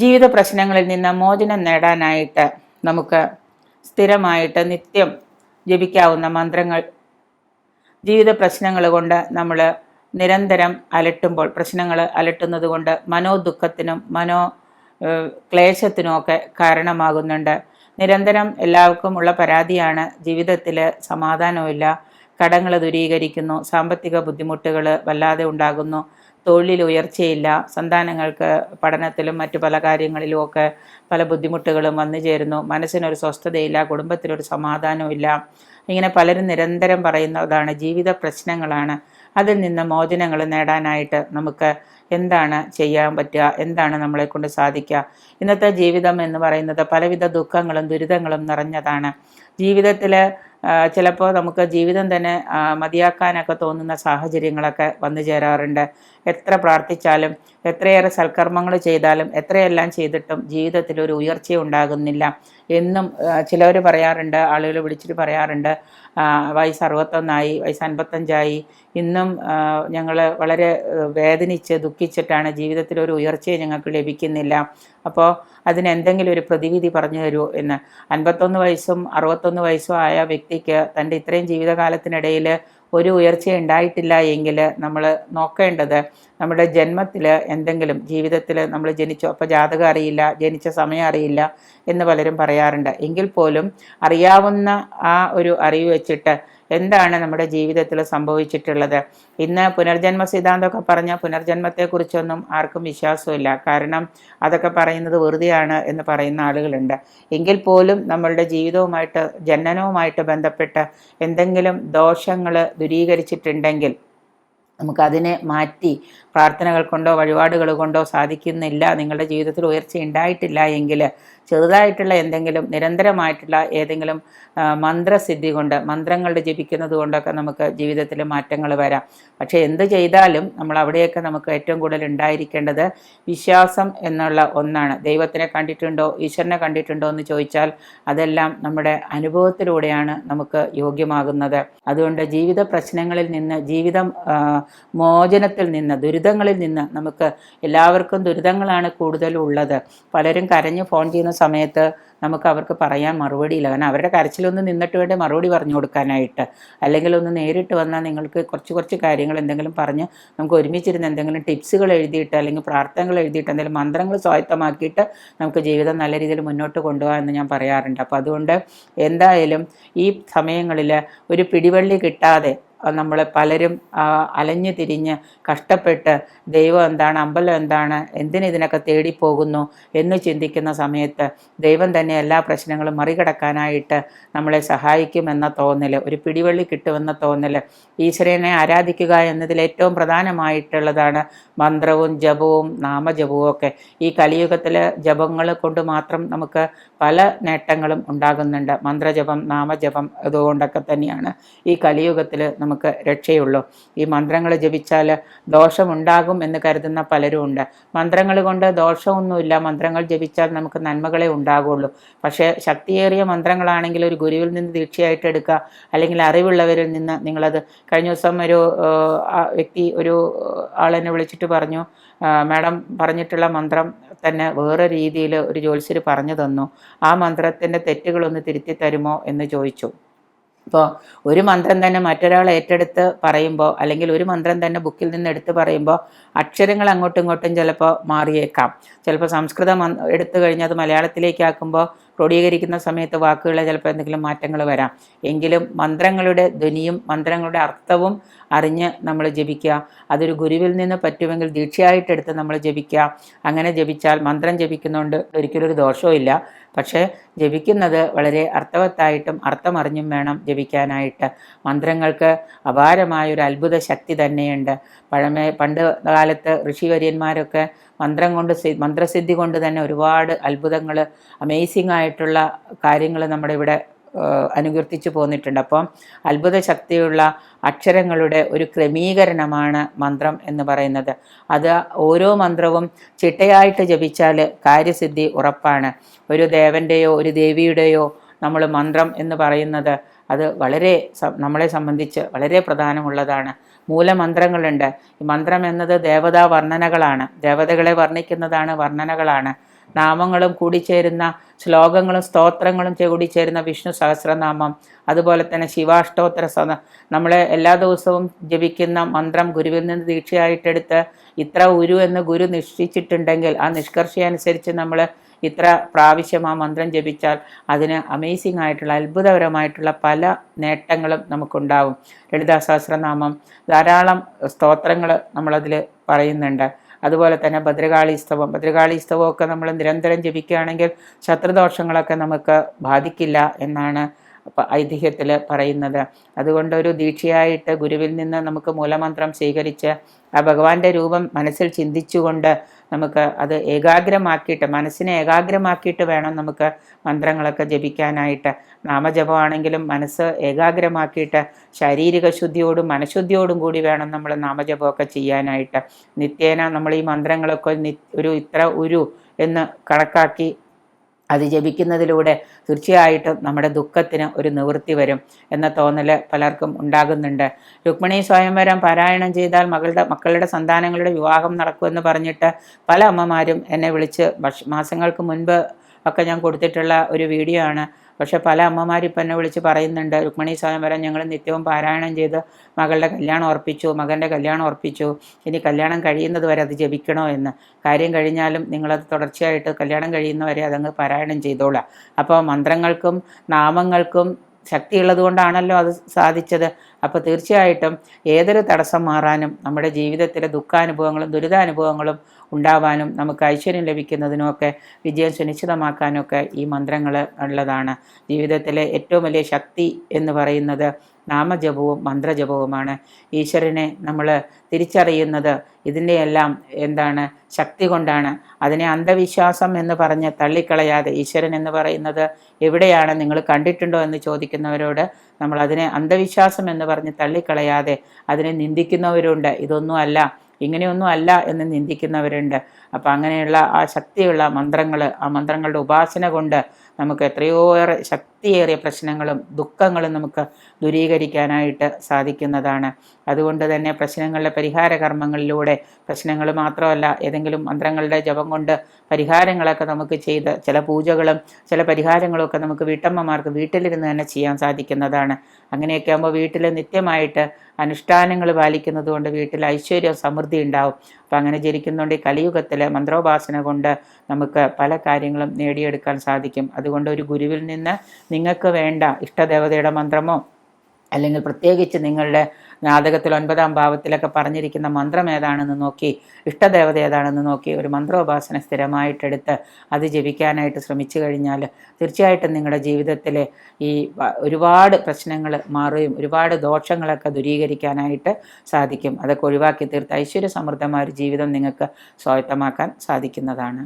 ജീവിത പ്രശ്നങ്ങളിൽ നിന്ന് മോചനം നേടാനായിട്ട് നമുക്ക് സ്ഥിരമായിട്ട് നിത്യം ജപിക്കാവുന്ന മന്ത്രങ്ങൾ. ജീവിത പ്രശ്നങ്ങൾ കൊണ്ട് നമ്മൾ നിരന്തരം അലട്ടുമ്പോൾ പ്രശ്നങ്ങൾ അലട്ടുന്നത് കൊണ്ട് മനോദുഃഖത്തിനും മനോ ക്ലേശത്തിനുമൊക്കെ കാരണമാകുന്നുണ്ട്. നിരന്തരം എല്ലാവർക്കും ഉള്ള പരാതിയാണ് ജീവിതത്തിൽ സമാധാനമില്ല കടങ്ങൾ ദുരീകരിക്കുന്നു സാമ്പത്തിക ബുദ്ധിമുട്ടുകൾ വല്ലാതെ ഉണ്ടാകുന്നു. തൊഴിലിൽ ഉയർച്ചയില്ല സന്താനങ്ങൾക്ക് പഠനത്തിലും മറ്റു പല കാര്യങ്ങളിലും ഒക്കെ പല ബുദ്ധിമുട്ടുകളും വന്നു ചേരുന്നു. മനസ്സിനൊരു സ്വസ്ഥതയില്ല കുടുംബത്തിലൊരു സമാധാനമില്ല ഇങ്ങനെ പലരും നിരന്തരം പറയുന്നതാണ് ജീവിത പ്രശ്നങ്ങളാണ്. അതിൽ നിന്ന് മോചനങ്ങൾ നേടാനായിട്ട് നമുക്ക് എന്താണ് ചെയ്യാൻ പറ്റുക? എന്താണ് നമ്മളെ കൊണ്ട് സാധിക്കുക? ഇന്നത്തെ ജീവിതം എന്ന് പറയുന്നത് പലവിധ ദുഃഖങ്ങളും ദുരിതങ്ങളും നിറഞ്ഞതാണ്. ജീവിതത്തിൽ ചിലപ്പോൾ നമുക്ക് ജീവിതം തന്നെ മതിയാക്കാനൊക്കെ തോന്നുന്ന സാഹചര്യങ്ങളൊക്കെ വന്നു ചേരാറുണ്ട്. എത്ര പ്രാർത്ഥിച്ചാലും എത്രയേറെ സൽക്കർമ്മങ്ങൾ ചെയ്താലും എത്രയെല്ലാം ചെയ്തിട്ടും ജീവിതത്തിൽ ഒരു ഉയർച്ച ഉണ്ടാകുന്നില്ല എന്നും ചിലവർ പറയാറുണ്ട് ആളുകൾ വിളിച്ചിട്ട് പറയാറുണ്ട്. വയസ്സ് അറുപത്തൊന്നായി വയസ്സ് അൻപത്തഞ്ചായി. ഇന്നും ഞങ്ങൾ വളരെ വേദനിച്ച് ദുഃഖിച്ചിട്ടാണ് ജീവിതത്തിൽ ഒരു ഉയർച്ചയെ ഞങ്ങൾക്ക് ലഭിക്കുന്നില്ല. അപ്പോൾ അതിന് എന്തെങ്കിലും ഒരു പ്രതിവിധി പറഞ്ഞു തരുമോ എന്ന്. അൻപത്തൊന്ന് വയസ്സും അറുപത്തൊന്ന് വയസ്സും ആയ വ്യക്തിക്ക് തന്റെ ഇത്രയും ജീവിതകാലത്തിനിടയിൽ ഒരു ഉയർച്ച ഉണ്ടായിട്ടില്ല എങ്കിൽ നമ്മൾ നോക്കേണ്ടത് നമ്മുടെ ജന്മത്തിൽ എന്തെങ്കിലും ജീവിതത്തിൽ നമ്മൾ ജനിച്ചു അപ്പോൾ ജാതകം അറിയില്ല ജനിച്ച സമയം അറിയില്ല എന്ന് പലരും പറയാറുണ്ട്. എങ്കിൽ പോലും അറിയാവുന്ന ആ ഒരു അറിവ് വെച്ചിട്ട് എന്താണ് നമ്മുടെ ജീവിതത്തിൽ സംഭവിച്ചിട്ടുള്ളത്? ഇന്ന് പുനർജന്മ സിദ്ധാന്തമൊക്കെ പറഞ്ഞ പുനർജന്മത്തെക്കുറിച്ചൊന്നും ആർക്കും വിശ്വാസമില്ല. കാരണം അതൊക്കെ പറയുന്നത് വെറുതെയാണ് എന്ന് പറയുന്ന ആളുകളുണ്ട്. എങ്കിൽ പോലും നമ്മളുടെ ജീവിതവുമായിട്ട് ജനനവുമായിട്ട് ബന്ധപ്പെട്ട് എന്തെങ്കിലും ദോഷങ്ങൾ ദുരീകരിച്ചിട്ടുണ്ടെങ്കിൽ നമുക്കതിനെ മാറ്റി പ്രാർത്ഥനകൾ കൊണ്ടോ വഴിപാടുകൾ കൊണ്ടോ സാധിക്കുന്നില്ല. നിങ്ങളുടെ ജീവിതത്തിൽ ഉയർച്ച ഉണ്ടായിട്ടില്ല എങ്കിൽ ചെറുതായിട്ടുള്ള എന്തെങ്കിലും നിരന്തരമായിട്ടുള്ള ഏതെങ്കിലും മന്ത്രസിദ്ധി കൊണ്ട് മന്ത്രങ്ങൾ ജപിക്കുന്നത് കൊണ്ടൊക്കെ നമുക്ക് ജീവിതത്തിൽ മാറ്റങ്ങൾ വരാം. പക്ഷേ എന്ത് ചെയ്താലും നമ്മൾ അവിടെയൊക്കെ നമുക്ക് ഏറ്റവും കൂടുതൽ ഉണ്ടായിരിക്കേണ്ടത് വിശ്വാസം എന്നുള്ള ഒന്നാണ്. ദൈവത്തിനെ കണ്ടിട്ടുണ്ടോ ഈശ്വരനെ കണ്ടിട്ടുണ്ടോ എന്ന് ചോദിച്ചാൽ അതെല്ലാം നമ്മുടെ അനുഭവത്തിലൂടെയാണ് നമുക്ക് യോഗ്യമാകുന്നത്. അതുകൊണ്ട് ജീവിത പ്രശ്നങ്ങളിൽ നിന്ന് ജീവിതം മോചനത്തിൽ നിന്ന് ദുരിതങ്ങളിൽ നിന്ന് നമുക്ക് എല്ലാവർക്കും ദുരിതങ്ങളാണ് കൂടുതലുള്ളത് പലരും കരഞ്ഞ് ഫോൺ ചെയ്യുന്ന സമയത്ത് നമുക്ക് അവർക്ക് പറയാൻ മറുപടിയില്ല കാരണം അവരുടെ കരച്ചിലൊന്ന് നിന്നിട്ട് വേണ്ടേ മറുപടി പറഞ്ഞു കൊടുക്കാനായിട്ട്. അല്ലെങ്കിൽ ഒന്ന് നേരിട്ട് വന്നാൽ നിങ്ങൾക്ക് കുറച്ച് കുറച്ച് കാര്യങ്ങൾ എന്തെങ്കിലും പറഞ്ഞ് നമുക്ക് ഒരുമിച്ചിരുന്ന് എന്തെങ്കിലും ടിപ്സുകൾ എഴുതിയിട്ട് അല്ലെങ്കിൽ പ്രാർത്ഥനകൾ എഴുതിയിട്ട് എന്തെങ്കിലും മന്ത്രങ്ങൾ സ്വായത്തമാക്കിയിട്ട് നമുക്ക് ജീവിതം നല്ല രീതിയിൽ മുന്നോട്ട് കൊണ്ടുപോകാം എന്ന് ഞാൻ പറയാറുണ്ട്. അപ്പോൾ അതുകൊണ്ട് എന്തായാലും ഈ സമയങ്ങളിൽ ഒരു പിടിവള്ളി കിട്ടാതെ നമ്മൾ പലരും അലഞ്ഞു തിരിഞ്ഞ് കഷ്ടപ്പെട്ട് ദൈവം എന്താണ് അമ്പലം എന്താണ് എന്തിനിതിനൊക്കെ തേടിപ്പോകുന്നു എന്ന് ചിന്തിക്കുന്ന സമയത്ത് ദൈവം തന്നെ എല്ലാ പ്രശ്നങ്ങളും മറികടക്കാനായിട്ട് നമ്മളെ സഹായിക്കുമെന്ന തോന്നൽ ഒരു പിടിവള്ളി കിട്ടുമെന്ന തോന്നൽ ഈശ്വരനെ ആരാധിക്കുക എന്നതിൽ ഏറ്റവും പ്രധാനമായിട്ടുള്ളതാണ് മന്ത്രവും ജപവും നാമജപവും ഒക്കെ. ഈ കലിയുഗത്തിൽ ജപങ്ങൾ കൊണ്ട് മാത്രം നമുക്ക് പല നേട്ടങ്ങളും ഉണ്ടാകുന്നുണ്ട്. മന്ത്രജപം നാമജപം അതുകൊണ്ടൊക്കെ തന്നെയാണ് ഈ കലിയുഗത്തിൽ നമുക്ക് രക്ഷയുള്ളൂ. ഈ മന്ത്രങ്ങൾ ജപിച്ചാൽ ദോഷമുണ്ടാകും എന്ന് കരുതുന്ന പലരും ഉണ്ട്. മന്ത്രങ്ങൾ കൊണ്ട് ദോഷമൊന്നുമില്ല. മന്ത്രങ്ങൾ ജപിച്ചാൽ നമുക്ക് നന്മകളെ ഉണ്ടാകുള്ളൂ. പക്ഷേ ശക്തിയേറിയ മന്ത്രങ്ങളാണെങ്കിൽ ഒരു ഗുരുവിൽ നിന്ന് ദീക്ഷയായിട്ട് എടുക്കുക അല്ലെങ്കിൽ അറിവുള്ളവരിൽ നിന്ന് നിങ്ങളത് കഴിഞ്ഞ ദിവസം ഒരു വ്യക്തി ഒരു ആളെന്നെ വിളിച്ചിട്ട് പറഞ്ഞു മാഡം പറഞ്ഞിട്ടുള്ള മന്ത്രം തന്നെ വേറെ രീതിയിൽ ഒരു ജ്യോത്സ്യർ പറഞ്ഞു തന്നു. ആ മന്ത്രത്തിന്റെ തെറ്റുകളൊന്ന് തിരുത്തി തരുമോ? എന്ന് ചോദിച്ചു. ഇപ്പോൾ ഒരു മന്ത്രം തന്നെ മറ്റൊരാൾ ഏറ്റെടുത്ത് പറയുമ്പോൾ അല്ലെങ്കിൽ ഒരു മന്ത്രം തന്നെ ബുക്കിൽ നിന്ന് എടുത്ത് പറയുമ്പോൾ അക്ഷരങ്ങൾ അങ്ങോട്ടും ഇങ്ങോട്ടും ചിലപ്പോൾ മാറിയേക്കാം. ചിലപ്പോൾ സംസ്കൃതം എടുത്തു കഴിഞ്ഞാൽ അത് മലയാളത്തിലേക്ക് ആക്കുമ്പോൾ ക്രോഡീകരിക്കുന്ന സമയത്ത് വാക്കുകളെ ചിലപ്പോൾ എന്തെങ്കിലും മാറ്റങ്ങൾ വരാം. എങ്കിലും മന്ത്രങ്ങളുടെ ധ്വനിയും മന്ത്രങ്ങളുടെ അർത്ഥവും അറിഞ്ഞ് നമ്മൾ ജപിക്കുക. അതൊരു ഗുരുവിൽ നിന്ന് പറ്റുമെങ്കിൽ ദീക്ഷയായിട്ടെടുത്ത് നമ്മൾ ജപിക്കുക. അങ്ങനെ ജപിച്ചാൽ മന്ത്രം ജപിക്കുന്നതുകൊണ്ട് ഒരിക്കലും ഒരു ദോഷവും ഇല്ല. പക്ഷേ ജപിക്കുന്നത് വളരെ അർത്ഥവത്തായിട്ടും അർത്ഥമറിഞ്ഞും വേണം ജപിക്കാനായിട്ട്. മന്ത്രങ്ങൾക്ക് അപാരമായ ഒരു അത്ഭുത ശക്തി തന്നെയുണ്ട്. പഴമേ പണ്ട് കാലത്ത് ഋഷിവര്യന്മാരൊക്കെ മന്ത്രം കൊണ്ട് മന്ത്രസിദ്ധി കൊണ്ട് തന്നെ ഒരുപാട് അത്ഭുതങ്ങൾ അമേസിംഗ് ആയിട്ടുള്ള കാര്യങ്ങൾ നമ്മുടെ ഇവിടെ അനുകീർത്തിച്ചു പോന്നിട്ടുണ്ട്. അപ്പം അത്ഭുത ശക്തിയുള്ള അക്ഷരങ്ങളുടെ ഒരു ക്രമീകരണമാണ് മന്ത്രം എന്ന് പറയുന്നത്. അത് ഓരോ മന്ത്രവും ചിട്ടയായിട്ട് ജപിച്ചാൽ കാര്യസിദ്ധി ഉറപ്പാണ്. ഒരു ദേവന്റെയോ ഒരു ദേവിയുടെയോ നമ്മൾ മന്ത്രം എന്ന് പറയുന്നത് അത് വളരെ നമ്മളെ സംബന്ധിച്ച് വളരെ പ്രധാനമുള്ളതാണ്. മൂലമന്ത്രങ്ങളുണ്ട്. ഈ മന്ത്രം എന്നത് ദേവതാ വർണനകളാണ്. ദേവതകളെ വർണിക്കുന്നതാണ് വർണനകളാണ്. നാമങ്ങളും കൂടിച്ചേരുന്ന ശ്ലോകങ്ങളും സ്തോത്രങ്ങളും കൂടിച്ചേരുന്ന വിഷ്ണു സഹസ്രനാമം. അതുപോലെ തന്നെ ശിവാഷ്ടോത്തര സന നമ്മളെ എല്ലാ ദിവസവും ജപിക്കുന്ന മന്ത്രം ഗുരുവിൽ നിന്ന് ദീക്ഷയായിട്ടെടുത്ത് ഇത്ര ഉരു എന്ന് ഗുരു നിശ്ചയിച്ചിട്ടുണ്ടെങ്കിൽ ആ നിഷ്കർഷയനുസരിച്ച് നമ്മൾ ഇത്ര പ്രാവശ്യം ആ മന്ത്രം ജപിച്ചാൽ അതിന് അമേസിംഗ് ആയിട്ടുള്ള അത്ഭുതകരമായിട്ടുള്ള പല നേട്ടങ്ങളും നമുക്കുണ്ടാവും. ലളിതാ സഹസ്രനാമം ധാരാളം സ്തോത്രങ്ങൾ നമ്മളതിൽ പറയുന്നുണ്ട്. അതുപോലെ തന്നെ ഭദ്രകാളി സ്തവം ഭദ്രകാളി സ്തവമൊക്കെ നമ്മൾ നിരന്തരം ജപിക്കുകയാണെങ്കിൽ ശത്രുദോഷങ്ങളൊക്കെ നമുക്ക് ബാധിക്കില്ല എന്നാണ് ഐതിഹ്യത്തിൽ പറയുന്നത്. അതുകൊണ്ട് ഒരു ദീക്ഷയായിട്ട് ഗുരുവിൽ നിന്ന് നമുക്ക് മൂലമന്ത്രം സ്വീകരിച്ച് ആ ഭഗവാന്റെ രൂപം മനസ്സിൽ ചിന്തിച്ചുകൊണ്ട് നമുക്ക് അത് ഏകാഗ്രമാക്കിയിട്ട് മനസ്സിനെ ഏകാഗ്രമാക്കിയിട്ട് വേണം നമുക്ക് മന്ത്രങ്ങളൊക്കെ ജപിക്കാനായിട്ട്. നാമജപമാണെങ്കിലും മനസ്സ് ഏകാഗ്രമാക്കിയിട്ട് ശാരീരിക ശുദ്ധിയോടും മനഃശുദ്ധിയോടും കൂടി വേണം നമ്മൾ നാമജപമൊക്കെ ചെയ്യാനായിട്ട്. നിത്യേന നമ്മൾ ഈ മന്ത്രങ്ങളൊക്കെ ഒരു ഇത്ര ഒരു എന്ന് കണക്കാക്കി അത് ജപിക്കുന്നതിലൂടെ തീർച്ചയായിട്ടും നമ്മുടെ ദുഃഖത്തിന് ഒരു നിവൃത്തി വരും എന്ന തോന്നൽ പലർക്കും ഉണ്ടാകുന്നുണ്ട്. രുക്മിണി സ്വയംവരം പാരായണം ചെയ്താൽ മകളുടെ മക്കളുടെ സന്താനങ്ങളുടെ വിവാഹം നടക്കുമെന്ന് പറഞ്ഞിട്ട് പല അമ്മമാരും എന്നെ വിളിച്ച് മാസങ്ങൾക്ക് മുൻപ് ഒക്കെ ഞാൻ കൊടുത്തിട്ടുള്ള ഒരു വീഡിയോ ആണ്. പക്ഷെ പല അമ്മമാരും ഇപ്പം എന്നെ വിളിച്ച് പറയുന്നുണ്ട് രുക്മിണി സ്വയംവരം ഞങ്ങൾ നിത്യവും പാരായണം ചെയ്ത് മകളുടെ കല്യാണം ഉറപ്പിച്ചു മകന്റെ കല്യാണം ഉറപ്പിച്ചു. ഇനി കല്യാണം കഴിയുന്നത് വരെ അത് ജപിക്കണോ എന്ന്. കാര്യം കഴിഞ്ഞാലും നിങ്ങളത് തുടർച്ചയായിട്ട് കല്യാണം കഴിയുന്നവരെ അതങ്ങ് പാരായണം ചെയ്തോളാം. അപ്പോൾ മന്ത്രങ്ങൾക്കും നാമങ്ങൾക്കും ശക്തിയുള്ളത് കൊണ്ടാണല്ലോ അത് സാധിച്ചത്. അപ്പോൾ തീർച്ചയായിട്ടും ഏതൊരു തടസ്സം മാറാനും നമ്മുടെ ജീവിതത്തിലെ ദുഃഖാനുഭവങ്ങളും ദുരിതാനുഭവങ്ങളും ഉണ്ടാവാനും നമുക്ക് ഐശ്വര്യം ലഭിക്കുന്നതിനുമൊക്കെ വിജയം സുനിശ്ചിതമാക്കാനൊക്കെ ഈ മന്ത്രങ്ങൾ ഉള്ളതാണ്. ജീവിതത്തിലെ ഏറ്റവും വലിയ ശക്തി എന്ന് പറയുന്നത് നാമജപവും മന്ത്രജപവുമാണ്. ഈശ്വരനെ നമ്മൾ തിരിച്ചറിയുന്നത് ഇതിന്റെയെല്ലാം എന്താണ് ശക്തി കൊണ്ടാണ്. അതിനെ അന്ധവിശ്വാസം എന്ന് പറഞ്ഞ് തള്ളിക്കളയാതെ ഈശ്വരൻ എന്ന് പറയുന്നത് എവിടെയാണ്? നിങ്ങൾ കണ്ടിട്ടുണ്ടോ എന്ന് ചോദിക്കുന്നവരോട് നമ്മൾ അതിനെ അന്ധവിശ്വാസം എന്ന് പറഞ്ഞ് തള്ളിക്കളയാതെ അതിനെ നിന്ദിക്കുന്നവരുണ്ട്. ഇതൊന്നും അല്ല. ഇങ്ങനെയൊന്നും അല്ല എന്ന് നിന്ദിക്കുന്നവരുണ്ട്. അപ്പോൾ അങ്ങനെയുള്ള ആ ശക്തിയുള്ള മന്ത്രങ്ങൾ ആ മന്ത്രങ്ങളുടെ ഉപാസന കൊണ്ട് നമുക്ക് എത്രയോ ഏറെ ശക്തിയേറിയ പ്രശ്നങ്ങളും ദുഃഖങ്ങളും നമുക്ക് ദൂരീകരിക്കാനായിട്ട് സാധിക്കുന്നതാണ്. അതുകൊണ്ട് തന്നെ പ്രശ്നങ്ങളുടെ പരിഹാര കർമ്മങ്ങളിലൂടെ പ്രശ്നങ്ങൾ മാത്രമല്ല ഏതെങ്കിലും മന്ത്രങ്ങളുടെ ജപം കൊണ്ട് പരിഹാരങ്ങളൊക്കെ നമുക്ക് ചെയ്ത് ചില പൂജകളും ചില പരിഹാരങ്ങളും ഒക്കെ നമുക്ക് വീട്ടമ്മമാർക്ക് വീട്ടിലിരുന്ന് തന്നെ ചെയ്യാൻ സാധിക്കുന്നതാണ്. അങ്ങനെയൊക്കെ ആകുമ്പോൾ വീട്ടിൽ നിത്യമായിട്ട് അനുഷ്ഠാനങ്ങൾ പാലിക്കുന്നത് കൊണ്ട് വീട്ടിൽ ഐശ്വര്യവും സമൃദ്ധി ഉണ്ടാവും. അപ്പം അങ്ങനെ ജനിക്കുന്നുണ്ട് ഈ കലിയുഗത്തിൽ മന്ത്രോപാസന കൊണ്ട് നമുക്ക് പല കാര്യങ്ങളും നേടിയെടുക്കാൻ സാധിക്കും. അതുകൊണ്ട് ഒരു ഗുരുവിൽ നിന്ന് നിങ്ങൾക്ക് വേണ്ട ഇഷ്ടദേവതയുടെ മന്ത്രമോ അല്ലെങ്കിൽ പ്രത്യേകിച്ച് നിങ്ങളുടെ ജാതകത്തിൽ ഒൻപതാം ഭാവത്തിലൊക്കെ പറഞ്ഞിരിക്കുന്ന മന്ത്രം ഏതാണെന്ന് നോക്കി ഇഷ്ടദേവത ഏതാണെന്ന് നോക്കി ഒരു മന്ത്രോപാസന സ്ഥിരമായിട്ടെടുത്ത് അത് ജപിക്കാനായിട്ട് ശ്രമിച്ചു കഴിഞ്ഞാൽ തീർച്ചയായിട്ടും നിങ്ങളുടെ ജീവിതത്തിലെ ഈ ഒരുപാട് പ്രശ്നങ്ങൾ മാറുകയും ഒരുപാട് ദോഷങ്ങളൊക്കെ ദുരീകരിക്കാനായിട്ട് സാധിക്കും. അതൊക്കെ ഒഴിവാക്കി തീർത്ത് ഐശ്വര്യ സമൃദ്ധമായ ഒരു ജീവിതം നിങ്ങൾക്ക് സ്വായത്തമാക്കാൻ സാധിക്കുന്നതാണ്.